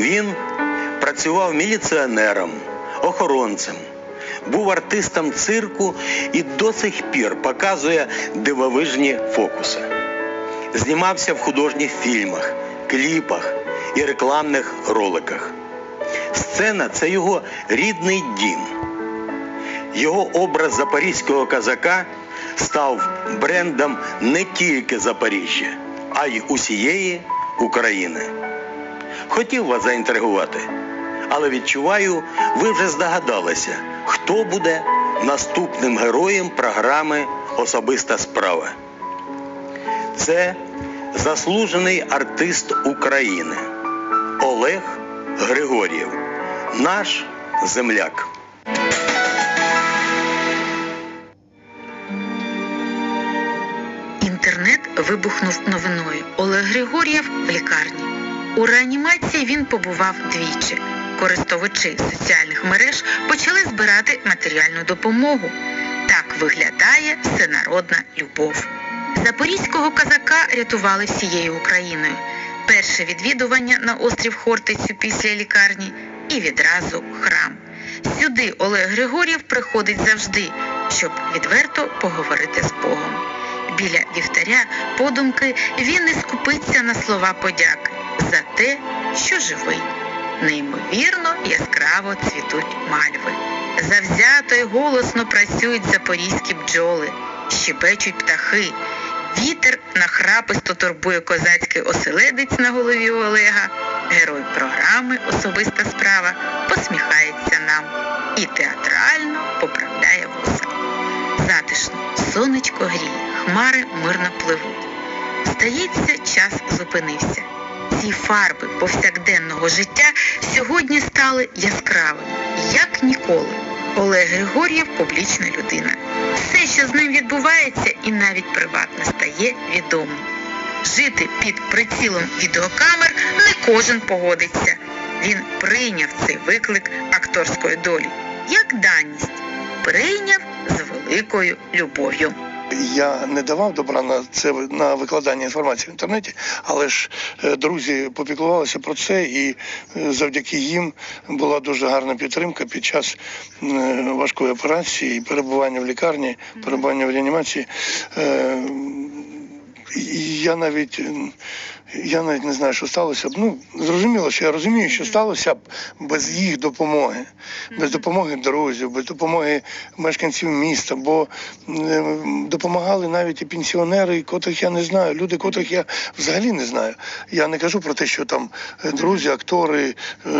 Він працював міліціонером, охоронцем, був артистом цирку і до сих пір показує дивовижні фокуси. Знімався в художніх фільмах, кліпах і рекламних роликах. Сцена це його рідний дім. Його образ запорізького казака став брендом не тільки Запоріжжя, а й усієї України. Хотів вас заінтригувати, але відчуваю, ви вже здогадалися, хто буде наступним героєм програми Особиста справа. Це заслужений артист України Олег Григор'єв, наш земляк. Інтернет вибухнув новиною. Олег Григор'єв в лікарні. У реанімації він побував двічі. Користувачі соціальних мереж почали збирати матеріальну допомогу. Так виглядає всенародна любов. Запорізького казака рятували всією Україною. Перше відвідування на острів Хортицю після лікарні і відразу храм. Сюди Олег Григор'єв приходить завжди, щоб відверто поговорити з Богом. Біля вівтаря подумки він не скупиться на слова подяки за те, що живий. Неймовірно яскраво цвітуть мальви. Завзято й голосно працюють запорізькі бджоли, щебечуть птахи. Вітер нахраписто турбує козацький оселедець на голові Олега. Герой програми Особиста справа посміхається нам і театрально поправляє вуса. Затишно, сонечко гріє, хмари мирно пливуть. Здається, час зупинився. Ці фарби повсякденного життя сьогодні стали яскравими, як ніколи. Олег Григор'єв публічна людина. Все, що з ним відбувається, і навіть приватно стає відомим. Жити під прицілом відеокамер не кожен погодиться. Він прийняв цей виклик акторської долі як даність, прийняв з великою любов'ю. Я не давав добра на це на викладання інформації в інтернеті, але ж е, друзі попіклувалися про це, і е, завдяки їм була дуже гарна підтримка під час е, важкої операції, перебування в лікарні, перебування в реанімації. Я навіть я навіть не знаю, що сталося б. Ну зрозуміло, що я розумію, що сталося б без їх допомоги, без допомоги друзів, без допомоги мешканців міста, бо е, допомагали навіть і пенсіонери, котрих я не знаю, люди, котрих я взагалі не знаю. Я не кажу про те, що там е, друзі, актори е,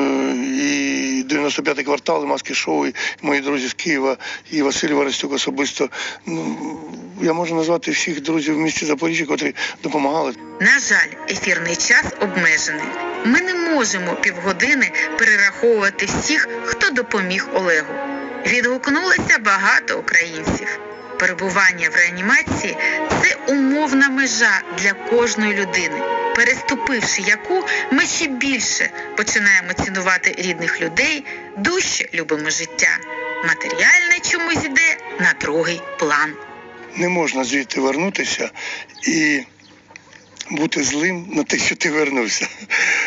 і 95-й квартал, і маски шоу, і мої друзі з Києва, і Василь Варостюк особисто. Ну я можу назвати всіх друзів в місті Запоріжжя, котрі допомагали. На жаль, ефірний час обмежений. Ми не можемо півгодини перераховувати всіх, хто допоміг Олегу. Відгукнулося багато українців. Перебування в реанімації це умовна межа для кожної людини, переступивши яку ми ще більше починаємо цінувати рідних людей, дужче любимо життя. Матеріальне чомусь йде на другий план. Не можна звідти вернутися і бути злим на те, що ти вернувся.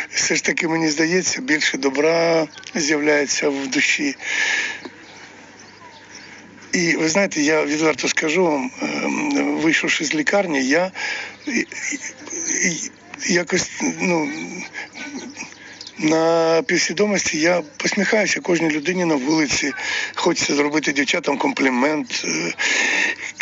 Все ж таки, мені здається, більше добра з'являється в душі. І ви знаєте, я відверто скажу вам, ем, вийшовши з лікарні, я якось ну, на півсвідомості я посміхаюся кожній людині на вулиці. Хочеться зробити дівчатам комплімент, е,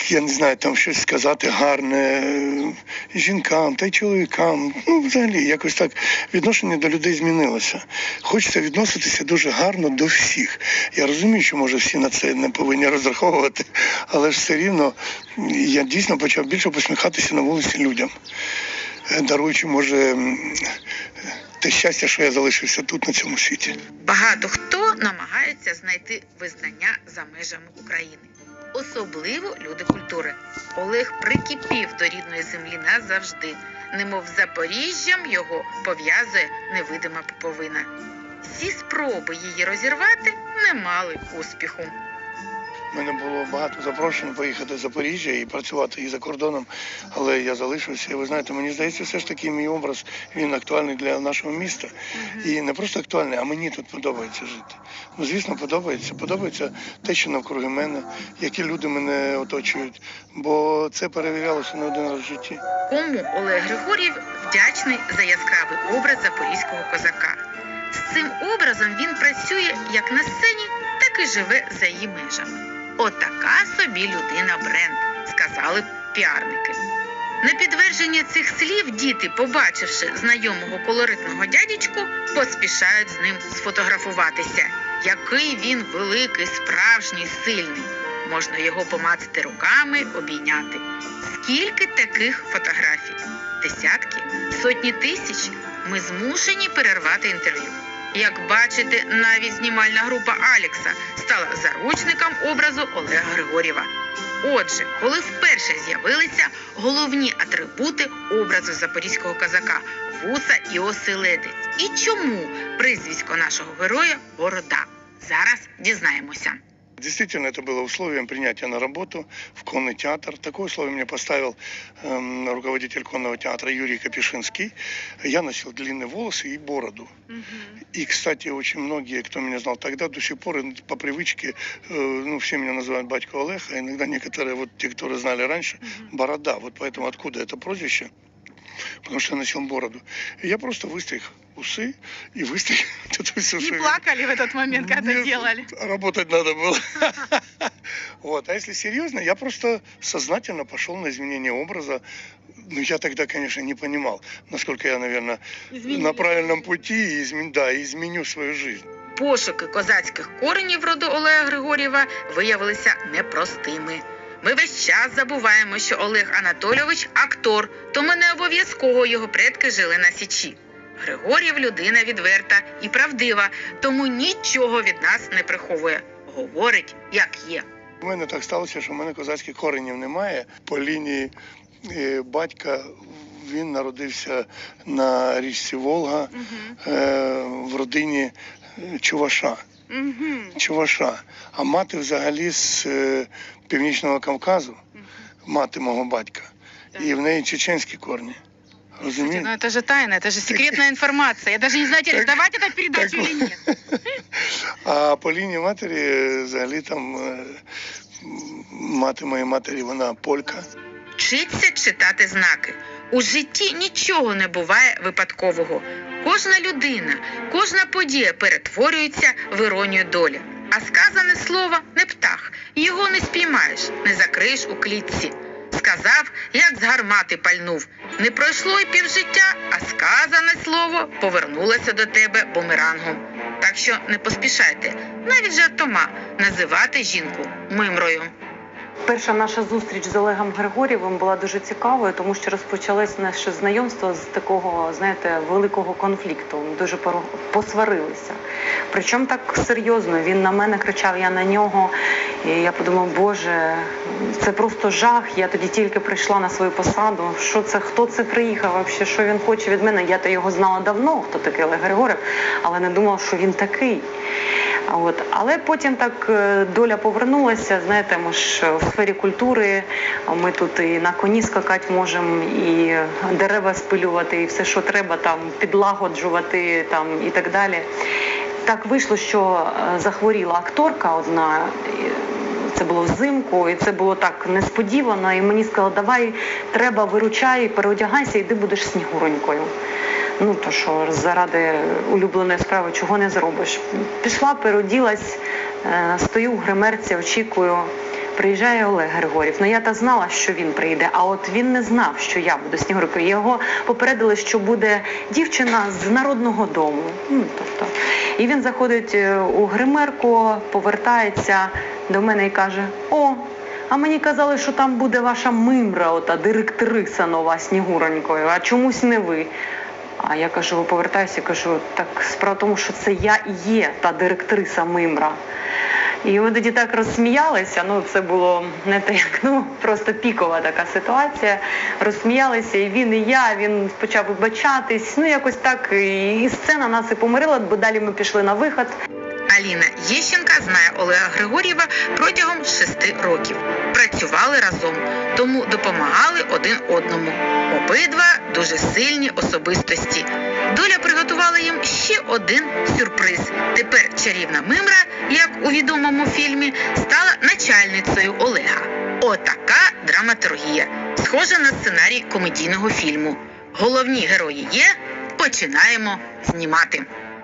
я не знаю, там щось сказати гарне е, жінкам та й чоловікам. Ну, взагалі, якось так відношення до людей змінилося. Хочеться відноситися дуже гарно до всіх. Я розумію, що може всі на це не повинні розраховувати, але ж все рівно я дійсно почав більше посміхатися на вулиці людям, е, даруючи, може, те щастя, що я залишився тут, на цьому світі. Багато хто намагається знайти визнання за межами України, особливо люди культури. Олег прикипів до рідної землі назавжди, немов Запоріжжям його пов'язує невидима поповина. Всі спроби її розірвати не мали успіху. У мене було багато запрошень поїхати в Запоріжжя і працювати і за кордоном, але я залишився. І ви знаєте, мені здається, все ж таки мій образ він актуальний для нашого міста. І не просто актуальний, а мені тут подобається жити. Ну, звісно, подобається. Подобається те, що навкруги мене, які люди мене оточують, бо це перевірялося не один раз в житті. Кому Олег Григор'єв вдячний за яскравий образ запорізького козака. З цим образом він працює як на сцені, так і живе за її межами. Отака собі людина бренд, сказали піарники. На підтвердження цих слів діти, побачивши знайомого колоритного дядечку, поспішають з ним сфотографуватися. Який він великий, справжній, сильний. Можна його помацати руками, обійняти. Скільки таких фотографій? Десятки, сотні тисяч. Ми змушені перервати інтерв'ю. Як бачите, навіть знімальна група Алекса стала заручником образу Олега Григорєва. Отже, коли вперше з'явилися головні атрибути образу запорізького козака вуса і оселедець. І чому прізвисько нашого героя Борода? Зараз дізнаємося. Действительно, это было условием принятия на работу в конный театр. Такое условие мне поставил эм, руководитель конного театра Юрий Капишинский. Я носил длинные волосы и бороду. И, кстати, очень многие, кто меня знал тогда, до сих пор э, по привычке, э, ну, все меня называют батько Олег, а иногда некоторые, вот те, которые знали раньше, Борода. Вот поэтому откуда это прозвище? Потому что я носил бороду. И я просто выстриг усы и выстриг Не плакали в этот момент, когда Нет, делали? Работать надо было. Вот. А если серьезно, я просто сознательно пошел на изменение образа. Ну, я тогда, конечно, не понимал, насколько я, наверное, на правильном пути и измен... да, и изменю свою жизнь. Пошуки козацьких коренів роду Олега Григорєва виявилися непростими. Ми весь час забуваємо, що Олег Анатолійович актор, тому не обов'язково його предки жили на січі. Григорів людина відверта і правдива, тому нічого від нас не приховує. Говорить, як є. У мене так сталося, що в мене козацьких коренів немає. По лінії е, батька він народився на річці Волга е, в родині е, Чуваша. Чуваша. А мати взагалі з е, Північного Кавказу, мати мого батька. І в неї чеченські корні. Розумієте? Ну это же тайна, это же секретная информация. Я даже не знаю, Так- давать это в передачу так- или нет. А по лінії матері, е, взагалі там е, м, мати моєї матері, вона полька. Вчиться читати знаки. У житті нічого не буває випадкового. Кожна людина, кожна подія перетворюється в іронію долі. А сказане слово не птах, його не спіймаєш, не закриєш у клітці. Сказав, як з гармати пальнув. Не пройшло й півжиття, а сказане слово повернулося до тебе бумерангом. Так що не поспішайте, навіть жартома, називати жінку мимрою. Перша наша зустріч з Олегом Григорєвим була дуже цікавою, тому що розпочалось наше знайомство з такого, знаєте, великого конфлікту. Ми дуже посварилися. Причому так серйозно. Він на мене кричав, я на нього. І я подумав, Боже, це просто жах. Я тоді тільки прийшла на свою посаду. Що це, хто це приїхав? Вообще, що він хоче від мене? Я то його знала давно, хто такий Олег Григорєв, але не думала, що він такий. От. Але потім так е, доля повернулася. Знаєте, ми ж е, в сфері культури, ми тут і на коні скакати можемо, і дерева спилювати, і все, що треба, там підлагоджувати там, і так далі. Так вийшло, що е, захворіла акторка одна. Це було взимку, і це було так несподівано. І мені сказали, давай треба виручай, переодягайся, і ти будеш снігуронькою. Ну то що заради улюбленої справи чого не зробиш. Пішла, переоділась, е, стою в гримерці, очікую. Приїжджає Олег Григорів. Ну я та знала, що він прийде, а от він не знав, що я буду снігуркою. Його попередили, що буде дівчина з народного дому. Ну, тобто. І він заходить е, у гримерку, повертається до мене і каже: О, а мені казали, що там буде ваша мимра, ота директриса нова снігуронькою, а чомусь не ви. А я кажу, повертаюся, кажу, так справа тому, що це я і є та директриса Мимра. І вони тоді так розсміялися. Ну, це було не те, як ну просто пікова така ситуація. Розсміялися, і він, і я. Він почав вибачатись. Ну якось так, і сцена нас і помирила, бо далі ми пішли на виход. Аліна Єщенка знає Олега Григорєва протягом шести років. Працювали разом, тому допомагали один одному. Обидва дуже сильні особистості. Доля приготувала їм ще один сюрприз. Тепер чарівна Мимра, як у відомому фільмі, стала начальницею Олега. Отака драматургія, схожа на сценарій комедійного фільму. Головні герої є. Починаємо знімати.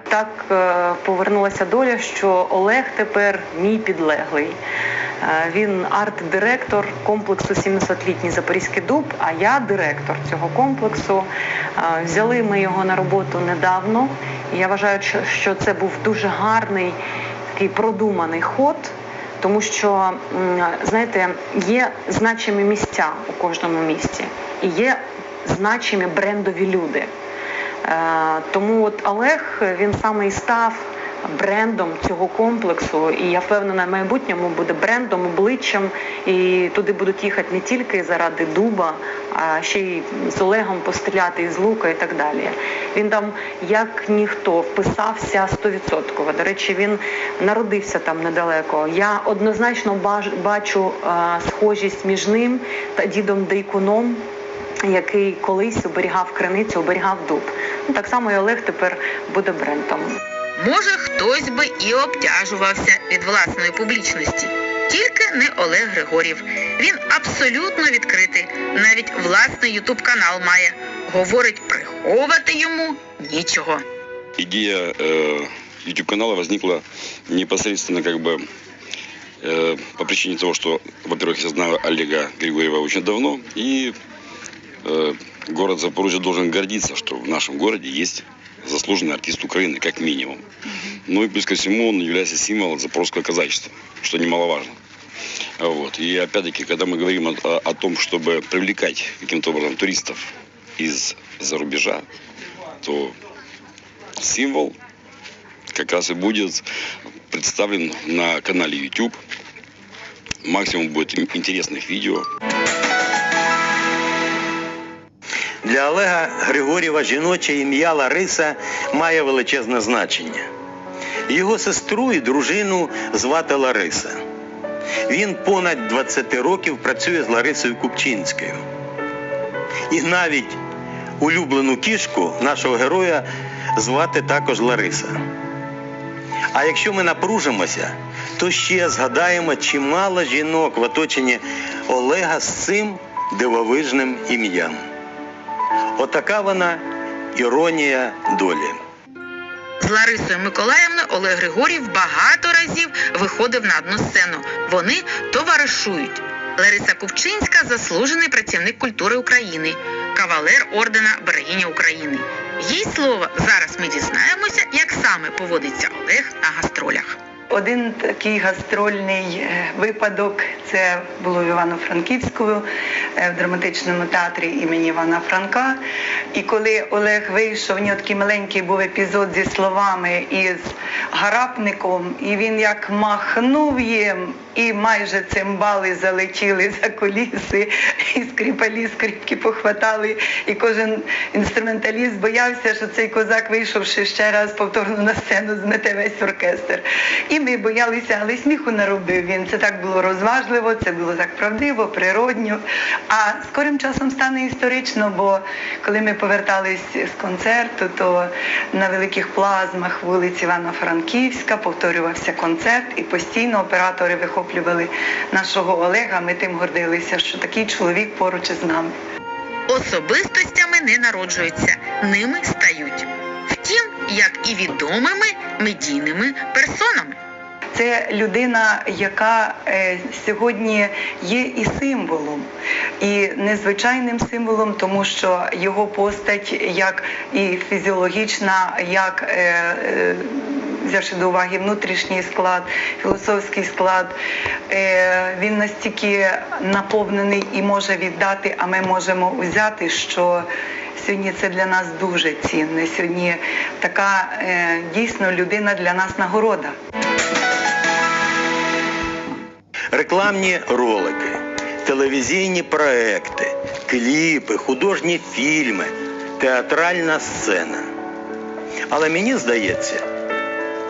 Так е, повернулася доля, що Олег тепер мій підлеглий. Е, Він арт-директор комплексу 700-літній Запорізький дуб, а я директор цього комплексу. Е, Взяли ми його на роботу недавно. Я вважаю, що це був дуже гарний такий продуманий ход. Тому що, знаєте, є значимі місця у кожному місті і є значимі брендові люди. Е, Тому от Олег він саме і став брендом цього комплексу, і я впевнена, в майбутньому буде брендом, обличчям, і туди будуть їхати не тільки заради дуба, а ще й з Олегом постріляти із лука і так далі. Він там як ніхто вписався стовідсотково. До речі, він народився там недалеко. Я однозначно бачу е, схожість між ним та дідом Дейкуном який колись оберігав криницю, оберігав дуб. Ну так само і Олег тепер буде брендом. Може, хтось би і обтяжувався від власної публічності. Тільки не Олег Григорів. Він абсолютно відкритий. Навіть власний ютуб канал має. Говорить, приховати йому нічого. идея э, YouTube канала возникла непосредственно как бы э, по причине того, что, во-первых, я знаю Олега Григорьева очень давно, и э, город Запорожье должен гордиться, что в нашем городе есть заслуженный артист Украины, как минимум. Ну и плюс ко всему он является символом запорожского казачества, что немаловажно. Вот. И опять-таки, когда мы говорим о, о- о том, чтобы привлекать каким-то образом туристов из-за рубежа, то символ как раз и будет представлен на канале YouTube. Максимум будет ин- интересных видео. Для Олега Григорєва жіноче ім'я Лариса має величезне значення. Його сестру і дружину звати Лариса. Він понад 20 років працює з Ларисою Купчинською. І навіть улюблену кішку нашого героя звати також Лариса. А якщо ми напружимося, то ще згадаємо чимало жінок в оточенні Олега з цим дивовижним ім'ям. Отака вона іронія долі. З Ларисою Миколаївною Олег Григорів багато разів виходив на одну сцену. Вони товаришують. Лариса Купчинська заслужений працівник культури України, кавалер ордена Берегиня України. Їй слово, зараз ми дізнаємося, як саме поводиться Олег. Один такий гастрольний е, випадок це було в Івано-Франківську е, в драматичному театрі імені Івана Франка. І коли Олег вийшов, в нього такий маленький був епізод зі словами із гарапником, і він як махнув їм, і майже цимбали залетіли за куліси, і скріпалі скрипки похватали, і кожен інструменталіст боявся, що цей козак, вийшовши ще раз повторно на сцену, змете весь оркестр. І ми боялися, але сміху наробив він. Це так було розважливо, це було так правдиво, природньо. А скорим часом стане історично, бо коли ми повертались з концерту, то на великих плазмах вулиці Івано-Франківська повторювався концерт, і постійно оператори вихоплювали нашого Олега. Ми тим гордилися, що такий чоловік поруч із нами. Особистостями не народжуються, ними стають. Втім, як і відомими медійними персонами. Це людина, яка е, сьогодні є і символом, і незвичайним символом, тому що його постать як і фізіологічна, як е, е, взявши до уваги внутрішній склад, філософський склад, він настільки наповнений і може віддати, а ми можемо взяти, що Сьогодні це для нас дуже цінне. Сьогодні така дійсно людина для нас нагорода. Рекламні ролики, телевізійні проекти, кліпи, художні фільми, театральна сцена. Але мені здається,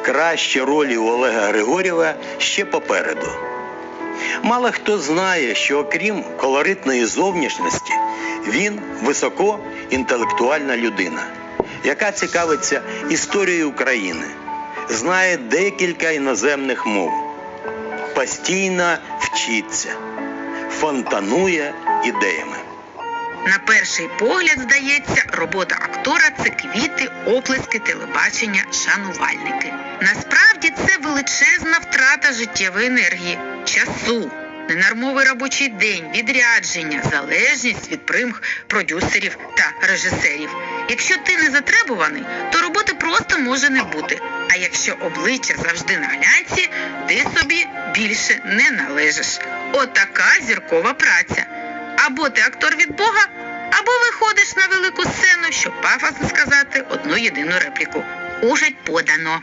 кращі ролі у Олега Григорєва ще попереду. Мало хто знає, що окрім колоритної зовнішності, він високоінтелектуальна людина, яка цікавиться історією України, знає декілька іноземних мов, постійно вчиться, фонтанує ідеями. На перший погляд, здається, робота актора це квіти, оплески, телебачення, шанувальники. Насправді це величезна втрата життєвої енергії, часу, ненормовий робочий день, відрядження, залежність від примх продюсерів та режисерів. Якщо ти не затребуваний, то роботи просто може не бути. А якщо обличчя завжди на глянці, ти собі більше не належиш. Отака зіркова праця. Або ти актор від Бога, або виходиш на велику сцену, щоб пафосно сказати одну єдину репліку. Ужать подано.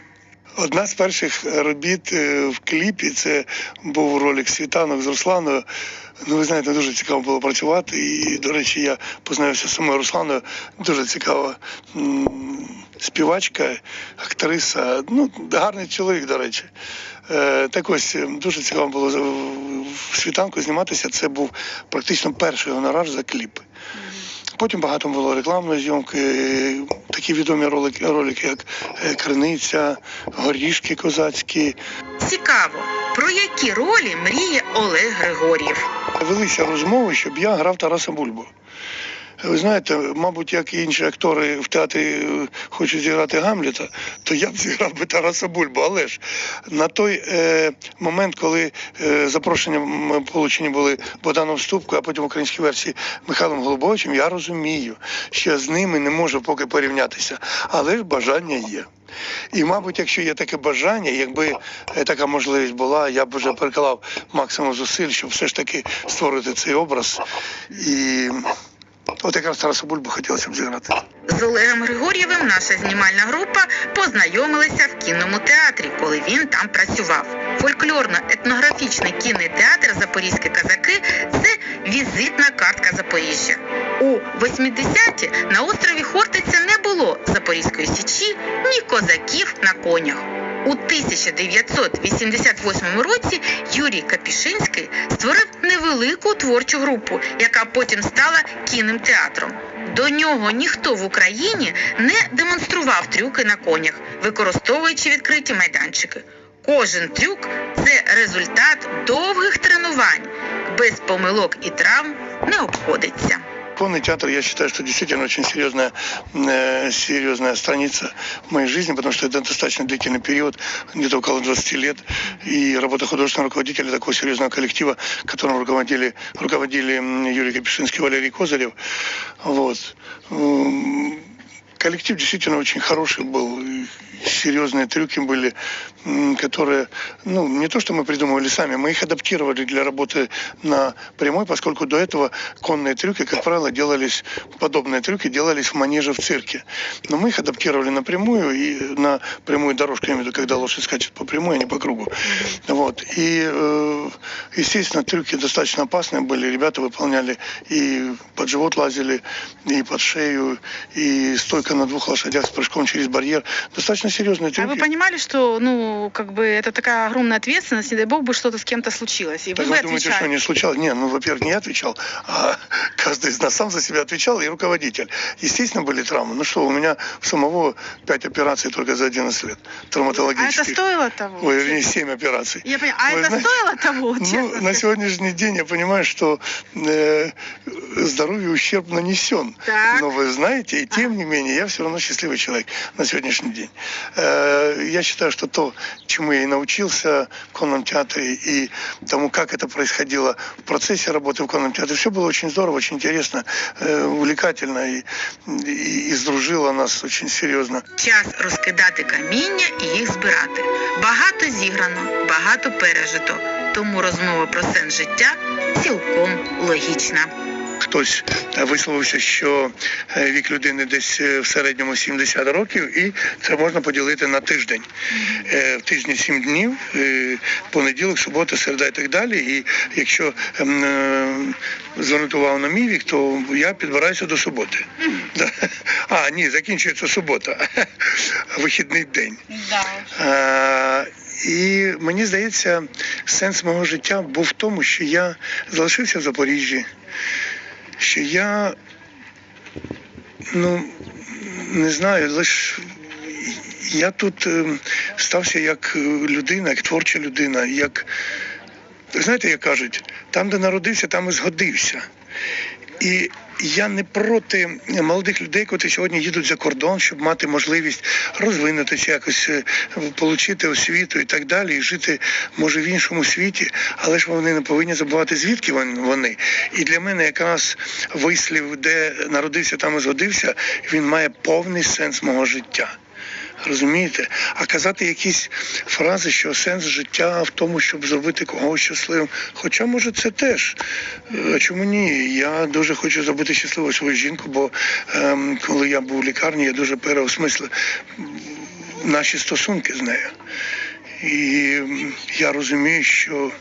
Одна з перших робіт е, в кліпі це був ролик Світанок з Русланою. Ну, ви знаєте, дуже цікаво було працювати. І, до речі, я познайомився з самою Русланою. Дуже цікава співачка, актриса. Ну, гарний чоловік, до речі. Е, так ось е, дуже цікаво було в- світанку зніматися. Це був практично перший гонорар за кліп. Потім багато було рекламної зйомки, такі відомі ролики, ролики як е, Криниця, Горішки козацькі. Цікаво, про які ролі мріє Олег Григор'єв. Велися розмови, щоб я грав Тараса Бульбу. Ви знаєте, мабуть, як і інші актори в театрі е, хочуть зіграти Гамліта, то я б зіграв би Тараса Бульбу. Але ж на той е, момент, коли е, запрошення получені були Богданом Ступкою, а потім в українській версії Михайлом Голубовичем, я розумію, що з ними не можу поки порівнятися. Але ж бажання є. І, мабуть, якщо є таке бажання, якби е, така можливість була, я б вже переклав максимум зусиль, щоб все ж таки створити цей образ. І от якраз Тараса Бульбу хотілося б зіграти. З Олегом Григор'євим наша знімальна група познайомилася в кінному театрі, коли він там працював. Фольклорно-етнографічний кінний театр Запорізькі казаки це візитна картка Запоріжжя. У 80-ті на острові Хортиця не було Запорізької січі ні козаків на конях. У 1988 році Юрій Капішинський створив невелику творчу групу, яка потім стала кінним театром. До нього ніхто в Україні не демонстрував трюки на конях, використовуючи відкриті майданчики. Кожен трюк це результат довгих тренувань. Без помилок і травм не обходиться. Конный театр, я считаю, что действительно очень серьезная, э, серьезная страница в моей жизни, потому что это достаточно длительный период, где-то около 20 лет, и работа художественного руководителя такого серьезного коллектива, которым руководили, руководили Юрий Капишинский и Валерий Козырев. Вот. Коллектив действительно очень хороший был, серьезные трюки были, которые, ну, не то, что мы придумывали сами, мы их адаптировали для работы на прямой, поскольку до этого конные трюки, как правило, делались, подобные трюки делались в манеже в цирке. Но мы их адаптировали на прямую и на прямую дорожку, я имею в виду, когда лошадь скачет по прямой, а не по кругу. Вот. И, э, естественно, трюки достаточно опасные были. Ребята выполняли и под живот лазили, и под шею, и стойка на двух лошадях с прыжком через барьер. Достаточно серьезные А трюки. вы понимали, что, ну, как бы это такая огромная ответственность, не дай бог бы что-то с кем-то случилось, и Так вы вы думаете, отвечали. что не случалось? Не, ну, во-первых, не я отвечал, а каждый из нас сам за себя отвечал, и руководитель. Естественно, были травмы. Ну что, у меня самого пять операций только за 11 лет, А это травматологических. стоило того? Ой, вернее, 7 операций. Я понимаю, а Вы это знаете, стоило того, Ну, на сегодняшний день я понимаю, что э, здоровью ущерб нанесен. Так. Но вы знаете, и тем не менее, я все равно счастливый человек на сегодняшний день. Э, я считаю, что то, чему я и научился в конном театре, и тому, как это происходило в процессе работы в конном театре, все было очень здорово, очень интересно, э, увлекательно, и, и, и сдружило нас очень серьезно. Час розкидати каміння і їх збирати. Багато зіграно, багато пережито. Тому розмова про сенс життя цілком логічна. хтось висловився, що е, вік людини десь е, в середньому 70 років, і це можна поділити на тиждень. Е, В тижні 7 днів, понеділок, субота, середа і так далі. І якщо ем, звернути увагу на мій вік, то я підбираюся до суботи. А, ні, закінчується субота. Вихідний день. А, і мені здається, сенс мого життя був в тому, що я залишився в Запоріжжі, що я, ну, не знаю, лише я тут е, стався як е, людина, як творча людина, як, знаєте, як кажуть, там, де народився, там і згодився. І я не проти молодих людей, котрі сьогодні їдуть за кордон, щоб мати можливість розвинутися, якось е, отримати освіту і так далі, і жити може в іншому світі, але ж вони не повинні забувати, звідки вони. І для мене якраз вислів, де народився, там і згодився, він має повний сенс мого життя. Розумієте? А казати якісь фрази, що сенс життя в тому, щоб зробити когось щасливим. Хоча, може, це теж. Е, А чому ні? Я дуже хочу зробити щасливою свою жінку, бо ем, коли я був в лікарні, я дуже переосмислив наші стосунки з нею. І я розумію, що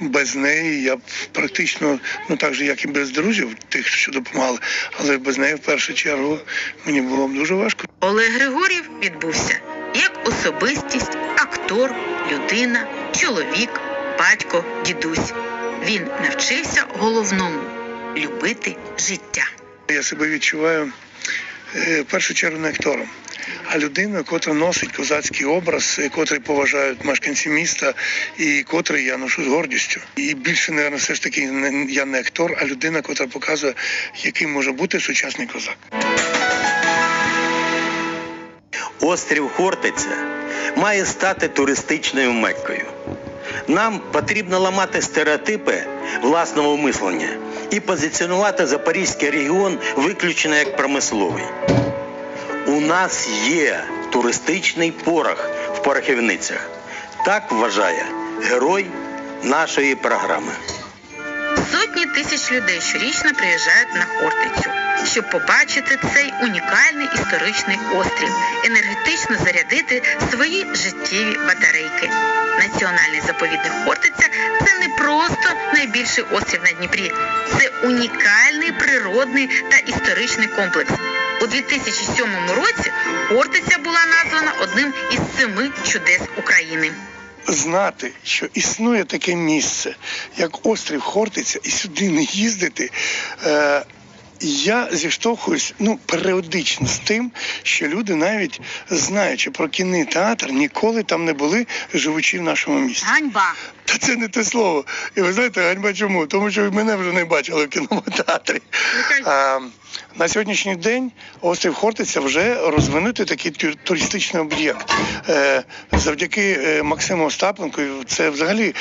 без неї я б практично, ну так же, як і без друзів, тих, що допомагали, але без неї в першу чергу мені було б дуже важко. Олег Григорів відбувся як особистість, актор, людина, чоловік, батько, дідусь. Він навчився головному любити життя. Я себе відчуваю е, в першу чергу не актором, а людиною, котра носить козацький образ, е, котрий поважають мешканці міста, і котрий я ношу з гордістю. І більше, напевно, все ж таки я не актор, а людина, котра показує, яким може бути сучасний козак. Острів Хортиця має стати туристичною меккою. Нам потрібно ламати стереотипи власного мислення і позиціонувати Запорізький регіон виключно як промисловий. У нас є туристичний порох в порохівницях. Так вважає герой нашої програми. Сотні тисяч людей щорічно приїжджають на Хортицю, щоб побачити цей унікальний історичний острів, енергетично зарядити свої життєві батарейки. Національний заповідник Хортиця це не просто найбільший острів на Дніпрі, це унікальний природний та історичний комплекс. У 2007 році Хортиця була названа одним із семи чудес України. знати, що існує таке місце, як острів Хортиця, і сюди не їздити. Е, я зіштовхуюсь ну періодично з тим, що люди, навіть знаючи про кінотеатр, ніколи там не були, живучи в нашому місті. Ганьба. Та це не те слово. І ви знаєте, ганьба чому? Тому що мене вже не бачили в кінотеатрі. А, на сьогоднішній день острів Хортиця вже розвинутий такий туристичний об'єкт. Е, завдяки е, Максиму Остапенку це взагалі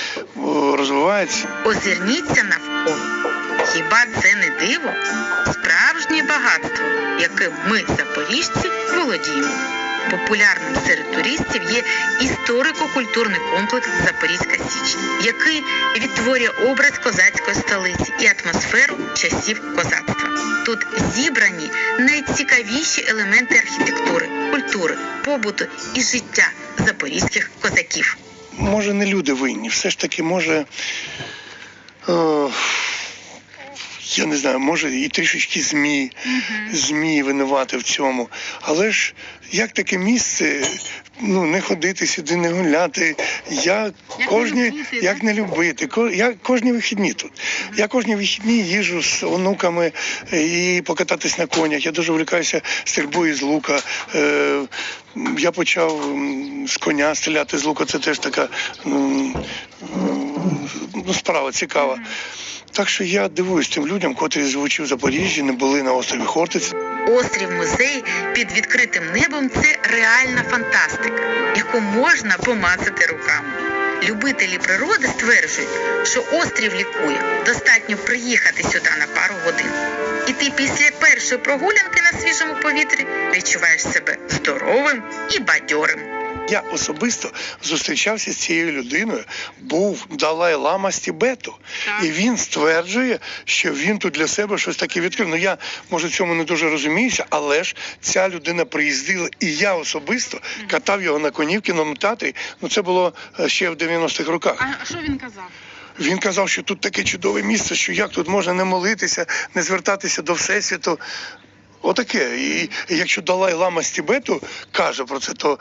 розвивається. Озирніться навколо. Хіба це не диво? Справжнє багатство, яким ми, запоріжці, володіємо. Популярним серед туристів є історико-культурний комплекс Запорізька Січ, який відтворює образ козацької столиці і атмосферу часів козацтва. Тут зібрані найцікавіші елементи архітектури, культури, побуту і життя запорізьких козаків. Може, не люди винні, все ж таки, може. Е, я не знаю, може і трішечки ЗМІ, ЗМІ винувати в цьому. Але ж як таке місце, ну не ходити сюди, не гуляти. Я не кожні, любити, як не любити. Я кожні вихідні тут. Я кожні вихідні їжджу з онуками е, і покататись на конях. Я дуже увлікаюся стрільбою з лука. Е, Я почав з коня стріляти з лука. Це теж така справа цікава. Так що я дивуюсь тим людям, котрі живучи в Запоріжжі, не були на острові Хортиці. Острів музей під відкритим небом це реальна фантастика, яку можна помацати руками. Любителі природи стверджують, що острів лікує. Достатньо приїхати сюди на пару годин. І ти після першої прогулянки на свіжому повітрі відчуваєш себе здоровим і бадьорим. Я особисто зустрічався з цією людиною, був Далай Лама з Тібету. Так. І він стверджує, що він тут для себе щось таке відкрив. Ну я може в цьому не дуже розуміюся, але ж ця людина приїздила, і я особисто катав його на коні в кінометатрі. Ну це було е, ще в 90-х роках. А що він казав? Він казав, що тут таке чудове місце, що як тут можна не молитися, не звертатися до Всесвіту. Отаке. І, якщо Далай Лама з Тібету каже про це, то,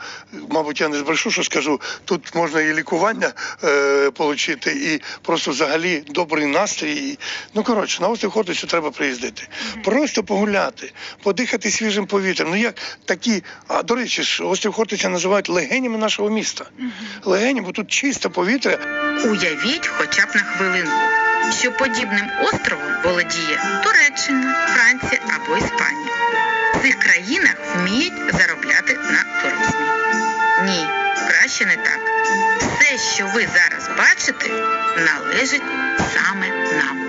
мабуть, я не збрешу, що скажу, тут можна і лікування е, отримати, і просто взагалі добрий настрій. І, ну, коротше, на острів Хортицю треба приїздити. Просто погуляти, подихати свіжим повітрям. Ну як такі, а до речі, ж, острів Хортиця називають легенями нашого міста. Легені, бо тут чисте повітря, Уявіть хоча б на хвилинку, що подібним островом володіє Туреччина, Франція або Іспанія. В цих країнах вміють заробляти на туризмі. Ні, краще не так. Все, що ви зараз бачите, належить саме нам.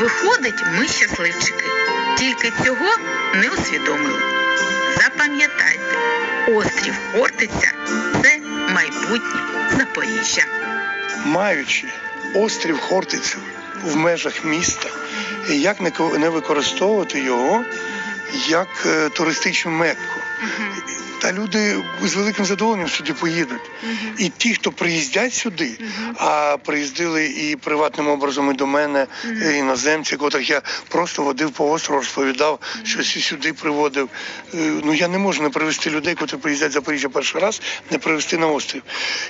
Виходить, ми щасливчики, тільки цього не усвідомили. Запам'ятайте, острів Хортиця це майбутнє Запоріжжя. маючи острів Хортицю в межах міста, як не використовувати його як е, туристичну мекку. Та люди з великим задоволенням сюди поїдуть. І ті, хто приїздять сюди, а приїздили і приватним образом і до мене е, іноземці, котрих я просто водив по острову, розповідав, щось і сюди приводив. Е, Ну я не можу не привезти людей, котрі приїздять з Запоріжжя перший раз, не привезти на острів.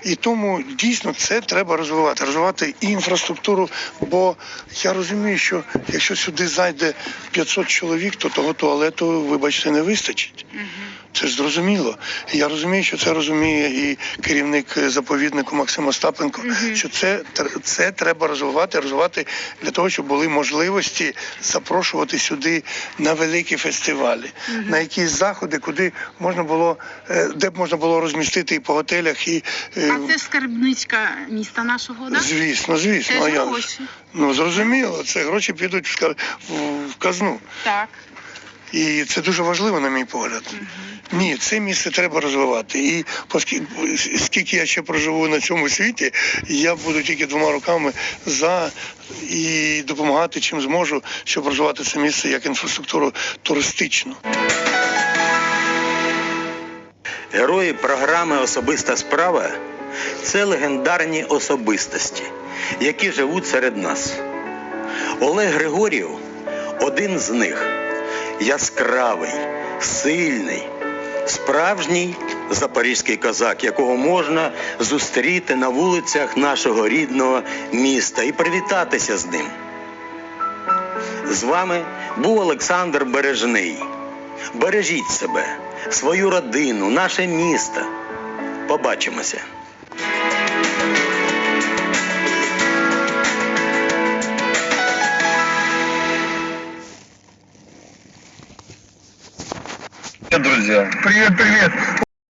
І тому дійсно це треба розвивати, розвивати і інфраструктуру. Бо я розумію, що якщо сюди зайде 500 чоловік, то того туалету, вибачте, не вистачить. Це ж зрозуміло. Я розумію, що це розуміє і керівник е, заповіднику Максим Остапенко, що це, це треба розвивати, розвивати для того, щоб були можливості запрошувати сюди на великі фестивалі, на якісь заходи, куди можна було, е, де б можна було розмістити і по готелях, і е, А це ж скарбничка міста нашого, да? звісно, звісно. Це ж гроші. Ну зрозуміло, це гроші підуть в казну. Так. І це дуже важливо, на мій погляд. Ні, це місце треба розвивати. І оскільки скільки я ще проживу на цьому світі, я буду тільки двома руками за і допомагати чим зможу, щоб розвивати це місце як інфраструктуру туристичну. Герої програми Особиста справа це легендарні особистості, які живуть серед нас. Олег Григорів один з них яскравий, сильний, справжній запорізький козак, якого можна зустріти на вулицях нашого рідного міста і привітатися з ним. З вами був Олександр Бережний. Бережіть себе, свою родину, наше місто. Побачимося. Друзья, привет, привет.